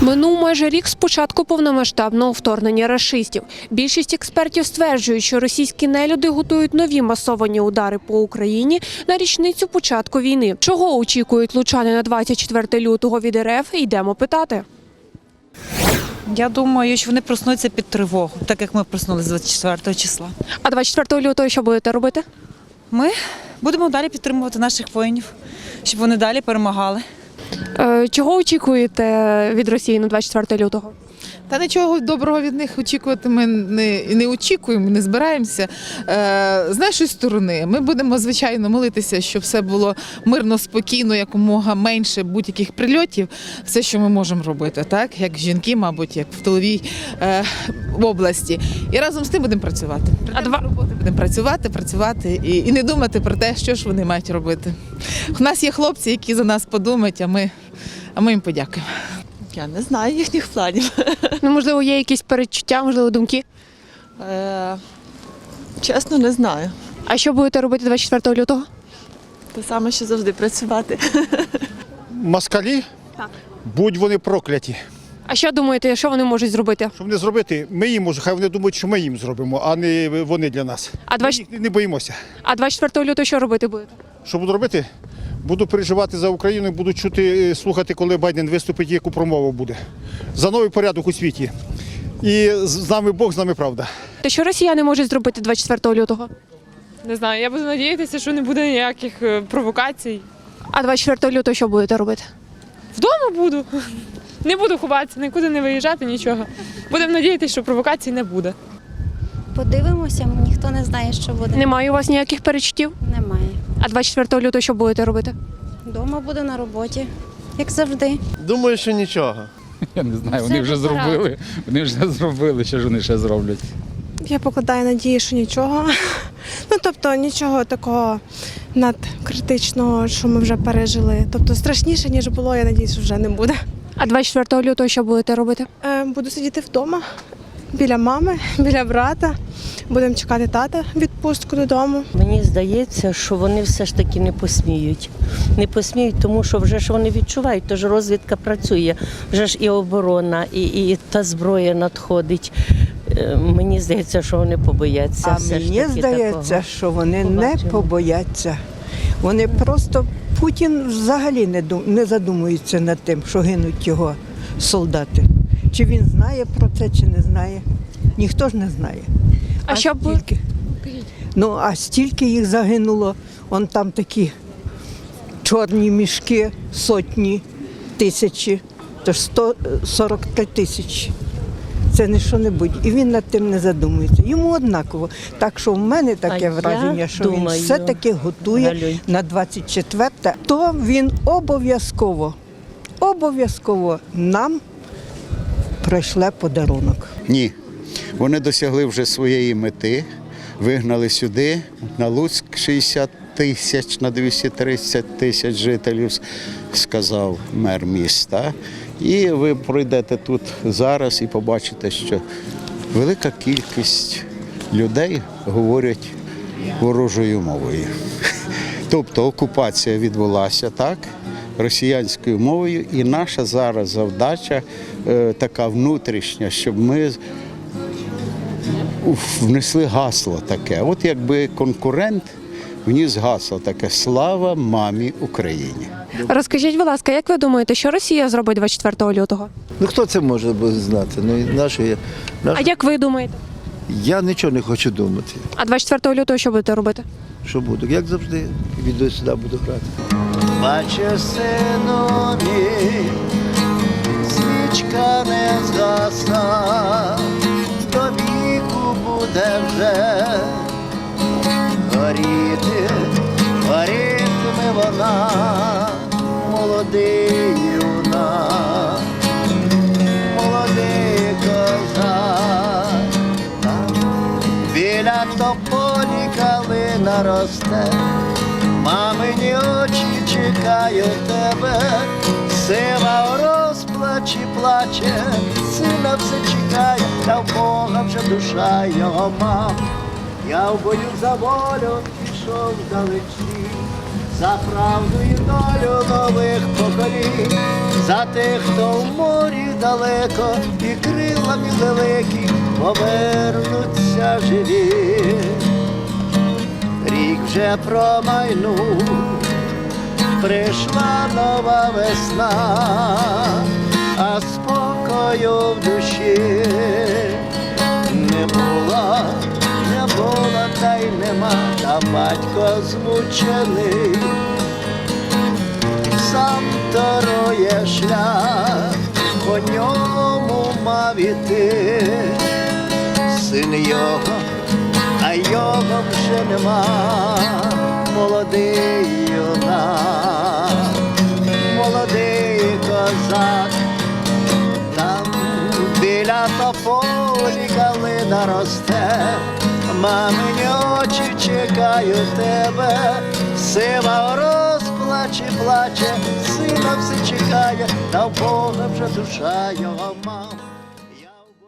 Минув майже рік з початку повномасштабного вторгнення рашистів. Більшість експертів стверджують, що російські нелюди готують нові масовані удари по Україні на річницю початку війни. Чого очікують лучани на 24 лютого від РФ? Йдемо питати. Я думаю, що вони проснуться під тривогу, так як ми проснулися 24 числа. А 24 лютого що будете робити? Ми будемо далі підтримувати наших воїнів, щоб вони далі перемагали. Е, Чого очікуєте від Росії на 24 лютого? Та нічого доброго від них очікувати ми не, не очікуємо, не збираємося. Е, з нашої сторони, ми будемо звичайно молитися, щоб все було мирно, спокійно, якомога менше будь-яких прильотів. Все, що ми можемо робити, так як жінки, мабуть, як в тиловій е, області. І разом з тим будемо працювати. А два- роботи будемо працювати, працювати і, і не думати про те, що ж вони мають робити. У нас є хлопці, які за нас подумають, а ми, а ми їм подякуємо. Я не знаю їхніх планів. Ну, можливо, є якісь передчуття, можливо, думки. Е, чесно, не знаю. А що будете робити 24 лютого? Те саме, що завжди працювати. москалі, будь вони прокляті. А що думаєте, що вони можуть зробити? Що вони зробити? Ми їм можемо, хай вони думають, що ми їм зробимо, а не вони для нас. А Ми 20 їх не- не боїмося. А 24 лютого що робити будете? Що буду робити? Буду переживати за Україну, буду чути, е, слухати, коли Байден виступить, яку промову буде. За новий порядок у світі. І з- нами Бог, з нами правда. Те, що росіяни можуть зробити 24 лютого? Не знаю, я буду надіятися, що не буде ніяких е, провокацій. А 24 лютого що будете робити? Вдома буду. Не буду ховатися, нікуди не виїжджати, нічого. Будемо надіятися, що провокацій не буде. Подивимося, ніхто не знає, що буде. Немає у вас ніяких перечуттів? А 24 лютого що будете робити? Дома буду на роботі, як завжди. Думаю, що нічого. Я не знаю, вони вже зробили. Вони вже зробили, що ж вони ще зроблять. Я покладаю надії, що нічого. Ну тобто нічого такого надкритичного, що ми вже пережили. Тобто страшніше, ніж було, я надіюсь, що вже не буде. А 24 лютого що будете робити? Е, буду сидіти вдома біля мами, біля брата. Будемо чекати тата відпустку додому. Мені здається, що вони все ж таки не посміють. Не посміють, тому що вже ж вони відчувають, тож розвідка працює, вже ж і оборона, і, і та зброя надходить. Е, Мені здається, що вони побояться. А все ж мені таки здається, такого. що вони не побояться. Вони просто Путін взагалі не дум, не задумується над тим, що гинуть його солдати. Чи він знає про це, чи не знає. Ніхто ж не знає. А що б ви- стільки, ну, а стільки їх загинуло, он там такі чорні мішки, сотні, тисячі, тож 143 тисячі. Це не що-небудь. І він над тим не задумується. Йому однаково. Так що в мене таке А враження, що він все-таки готує Галюнь. на 24 то він обов'язково, обов'язково нам прийшле подарунок. Ні. Вони досягли вже своєї мети, вигнали сюди, на Луцьк 60 тисяч на 230 тисяч жителів, сказав мер міста. І ви пройдете тут зараз і побачите, що велика кількість людей говорять ворожою мовою. Тобто окупація відбулася так, росіянською мовою, і наша зараз завдача е, така внутрішня, щоб ми внесли гасло таке. От якби конкурент вніс гасло таке Слава мамі Україні. Розкажіть, будь ласка, як ви думаєте, що Росія зробить 24 лютого? Ну хто це може знати? Ну, наші, А як ви думаєте? Я нічого не хочу думати. А 24 лютого що будете робити? Що буду? Як завжди, відео сюди буду грати. Бачиш, сину мій, свічка не згасла, до віку буде вже горіти, горітиме вона, молодий юна, молодий козак. Біля тополі калина росте, чекають тебе, сива розплачі плаче, сина все чекає, та в Бога вже душа його мам. Я в бою за волю пішов далечі, за правду і долю нових поколінь, за тих, хто в морі далеко, і крилами великі повернуться живі. Рік вже промайнув, прийшла нова весна, а спокою в душі не було, не було, та й нема, та батько змучений, сам торує шлях, по ньому мав іти, син його, а його вже нема, молодий юнак, калина росте, мамині очі чекають тебе, сива розплаче, плаче, сина все чекає, та в Бога вже душа його мав.